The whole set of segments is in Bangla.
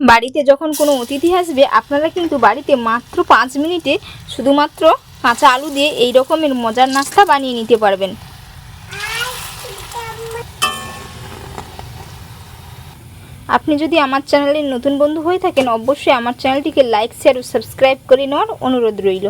বাড়িতে যখন কোনো অতিথি আসবে, আপনারা কিন্তু বাড়িতে মাত্র পাঁচ মিনিটে শুধুমাত্র কাঁচা আলু দিয়ে এই রকমের মজার নাস্তা বানিয়ে নিতে পারবেন। আপনি যদি আমার চ্যানেলের নতুন বন্ধু হয়ে থাকেন, অবশ্যই আমার চ্যানেলটিকে লাইক শেয়ার ও সাবস্ক্রাইব করে নেওয়ার অনুরোধ রইল।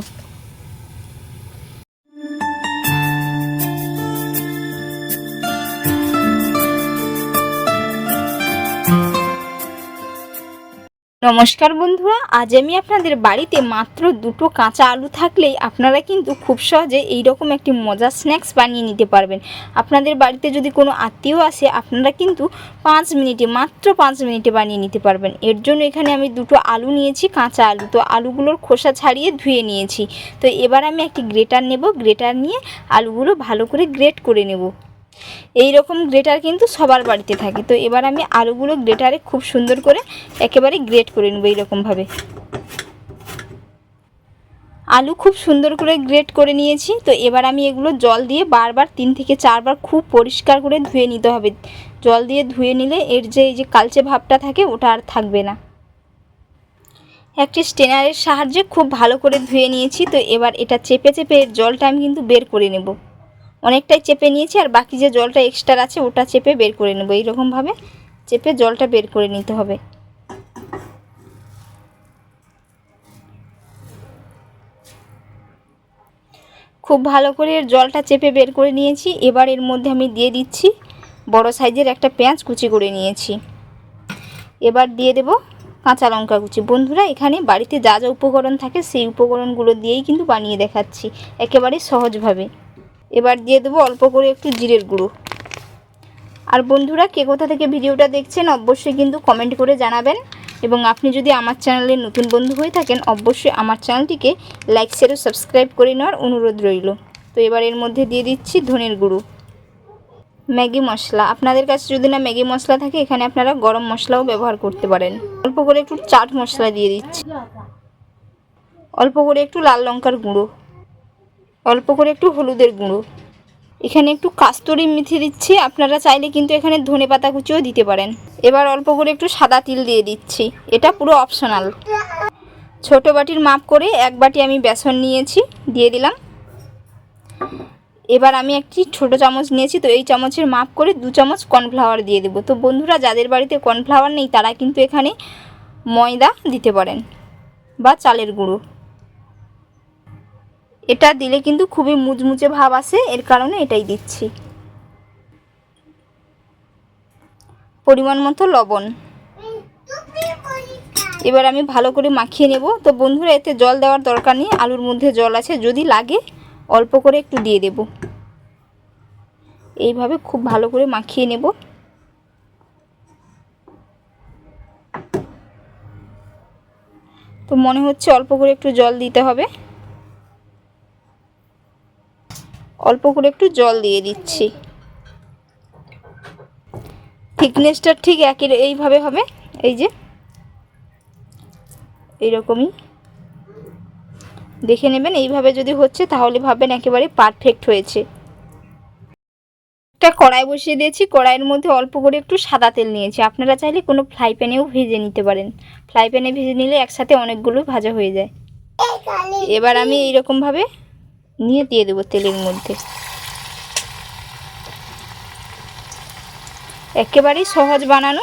নমস্কার বন্ধুরা, আজ আমি আপনাদের বাড়িতে মাত্র দুটো কাঁচা আলু থাকলেই আপনারা কিন্তু খুব সহজে এই রকম একটি মজার স্ন্যাক্স বানিয়ে নিতে পারবেন। আপনাদের বাড়িতে যদি কোনো আত্মীয় আসে, আপনারা কিন্তু পাঁচ মিনিটে, মাত্র পাঁচ মিনিটে বানিয়ে নিতে পারবেন। এর জন্য এখানে আমি দুটো আলু নিয়েছি, কাঁচা আলু। তো আলুগুলোর খোসা ছাড়িয়ে ধুয়ে নিয়েছি। তো এবার আমি একটি গ্রেটার নেব। গ্রেটার নিয়ে আলুগুলো ভালো করে গ্রেট করে নেব। এই রকম গ্রেটার কিন্তু সবার বাড়িতে থাকে। তো এবার আমি আলুগুলো গ্রেটারে খুব সুন্দর করে একেবারে গ্রেট করে নেব এইরকমভাবে। আলু খুব সুন্দর করে গ্রেট করে নিয়েছি। তো এবার আমি এগুলো জল দিয়ে বারবার তিন থেকে চারবার খুব পরিষ্কার করে ধুয়ে নিতে হবে। জল দিয়ে ধুয়ে নিলে এর যে এই যে কালচে ভাবটা থাকে ওটা আর থাকবে না। একটি স্টেনারের সাহায্যে খুব ভালো করে ধুয়ে নিয়েছি। তো এবার এটা চেপে চেপে এর জলটা আমি কিন্তু বের করে নেব। অনেকটাই চেপে নিয়েছি আর বাকি যে জলটা এক্সট্রা আছে ওটা চেপে বের করে নেব। এইরকমভাবে চেপে জলটা বের করে নিতে হবে। খুব ভালো করে এর জলটা চেপে বের করে নিয়েছি। এবার এর মধ্যে আমি দিয়ে দিচ্ছি বড় সাইজের একটা পেঁয়াজ কুচি করে নিয়েছি। এবার দিয়ে দেব কাঁচা লঙ্কা কুচি। বন্ধুরা, এখানে বাড়িতে যা যা উপকরণ থাকে সেই উপকরণগুলো দিয়েই কিন্তু বানিয়ে দেখাচ্ছি। একেবারে সহজভাবে। এবার দিয়ে দেবো অল্প করে একটু জিরের গুঁড়ো। আর বন্ধুরা, কে কোথা থেকে ভিডিওটা দেখছেন, অবশ্যই কিন্তু কমেন্ট করে জানাবেন। এবং আপনি যদি আমার চ্যানেলের নতুন বন্ধু হয়ে থাকেন, অবশ্যই আমার চ্যানেলটিকে লাইক শেয়ার ও সাবস্ক্রাইব করে নেওয়ার অনুরোধ রইল। তো এবার এর মধ্যে দিয়ে দিচ্ছি ধনের গুঁড়ো। ম্যাগি মশলা। আপনাদের কাছে যদি না ম্যাগি মশলা থাকে, এখানে আপনারা গরম মশলাও ব্যবহার করতে পারেন। অল্প করে একটু চাট মশলা দিয়ে দিচ্ছি। অল্প করে একটু লাল লঙ্কার গুঁড়ো। অল্প করে একটু হলুদের গুঁড়ো। এখানে একটু কাস্তুরি মেথি দিচ্ছি, আপনারা চাইলে কিন্তু এখানে ধনে পাতা কুচিও দিতে পারেন। এবার অল্প করে একটু সাদা তিল দিয়ে দিচ্ছি, এটা পুরো অপশনাল। ছোট বাটির মাপ করে এক বাটি আমি বেসন নিয়েছি, দিয়ে দিলাম। এবার আমি একটি ছোট চামচ নিয়েছি, তো এই চামচের মাপ করে দু চামচ কর্নফ্লাওয়ার দিয়ে দেবো। তো বন্ধুরা, যাদের বাড়িতে কর্নফ্লাওয়ার নেই, তারা কিন্তু এখানে ময়দা দিতে পারেন বা চালের গুঁড়ো। এটা দিলে কিন্তু খুবই মুচমুচে ভাব আসে, এর কারণে এটাই দিচ্ছি। পরিমাণ মতো লবণ। এবার আমি ভালো করে মাখিয়ে নেব। তো বন্ধুরা, এতে জল দেওয়ার দরকার নেই, আলুর মধ্যে জল আছে, যদি লাগে অল্প করে একটু দিয়ে দেব। এইভাবে খুব ভালো করে মাখিয়ে নেব। তো মনে হচ্ছে অল্প করে একটু জল দিতে হবে। অল্প করে একটু জল দিয়ে দিচ্ছি। থিকনেসটা ঠিক একই এইভাবে হবে। এই যে। এইরকমই। দেখে নেবেন, এইভাবে যদি হচ্ছে তাহলে ভাববেন একেবারে পারফেক্ট হয়েছে। একটা কড়াই বসিয়ে দিয়েছি, কড়াইয়ের মধ্যে অল্প করে একটু সাদা তেল নিয়েছি। আপনারা চাইলে কোনো ফ্রাই প্যানেও ভেজে নিতে পারেন। ফ্রাই প্যানে ভেজে নিলে একসাথে অনেকগুলো ভাজা হয়ে যায়। এবার আমি এইরকমভাবে নিয়ে দিয়ে দেবো তেলের মধ্যে। একেবারেই সহজ বানানো।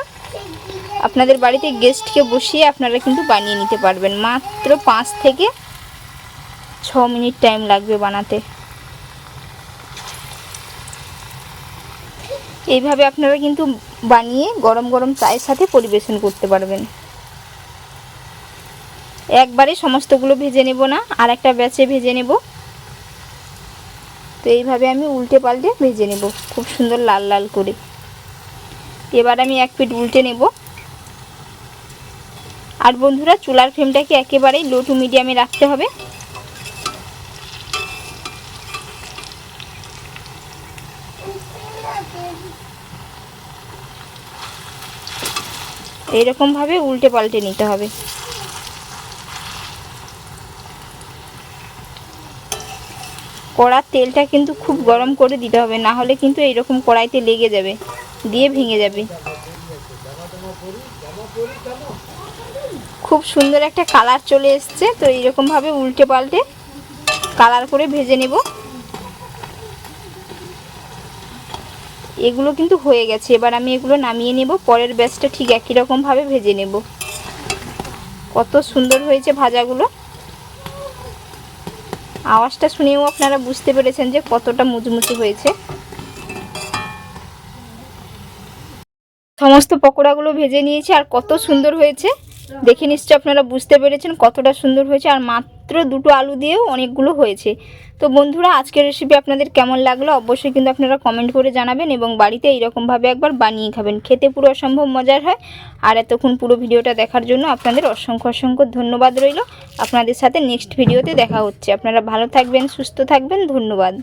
আপনাদের বাড়িতে গেস্টকে বসিয়ে আপনারা কিন্তু বানিয়ে নিতে পারবেন। মাত্র পাঁচ থেকে ছ মিনিট টাইম লাগবে বানাতে। এইভাবে আপনারা কিন্তু বানিয়ে গরম গরম চায়ের সাথে পরিবেশন করতে পারবেন। একবারে সমস্তগুলো ভেজে নেব না আর একটা ব্যাচে ভেজে নেব। তো এইভাবে আমি উল্টে পাল্টে ভেজে নেব, খুব সুন্দর লাল লাল করে। এবার আমি এক পিঠ উল্টে নেব। আর বন্ধুরা, চুলার ফ্লেমটাকে একেবারেই লো টু মিডিয়ামে রাখতে হবে। এইরকমভাবে উল্টে পাল্টে নিতে হবে। কড়ার তেলটা কিন্তু খুব গরম করে দিতে হবে, না হলে কিন্তু এইরকম কড়াইতে লেগে যাবে, দিয়ে ভেঙে যাবে। খুব সুন্দর একটা কালার চলে এসছে, তো এইরকমভাবে উল্টে পাল্টে কালার করে ভেজে নেব। এগুলো কিন্তু হয়ে গেছে, এবার আমি এগুলো নামিয়ে নেব, পরের ব্যাচটা ঠিক একই রকমভাবে ভেজে নেব। কত সুন্দর হয়েছে ভাজাগুলো। আওয়াজটা শুনেও আপনারা বুঝতে পেরেছেন যে কতটা মুচমুচে হয়েছে। সমস্ত পকোড়াগুলো ভেজে নিয়েছে আর কত সুন্দর হয়েছে। দেখে নিশ্চয় আপনারা বুঝতে পেরেছেন কতটা সুন্দর হয়েছে আর মাত্র দুটো আলু দিয়েও অনেকগুলো হয়েছে। তো বন্ধুরা, আজকের রেসিপি আপনাদের কেমন লাগল অবশ্যই কিন্তু আপনারা কমেন্ট করে জানাবেন এবং বাড়িতে এইরকমভাবে একবার বানিয়ে খাবেন। খেতে পুরো অসম্ভব মজার হয়। আর এতক্ষণ পুরো ভিডিওটা দেখার জন্য আপনাদের অসংখ্য অসংখ্য ধন্যবাদ রইল। আপনাদের সাথে নেক্সট ভিডিওতে দেখা হচ্ছে। আপনারা ভালো থাকবেন, সুস্থ থাকবেন, ধন্যবাদ।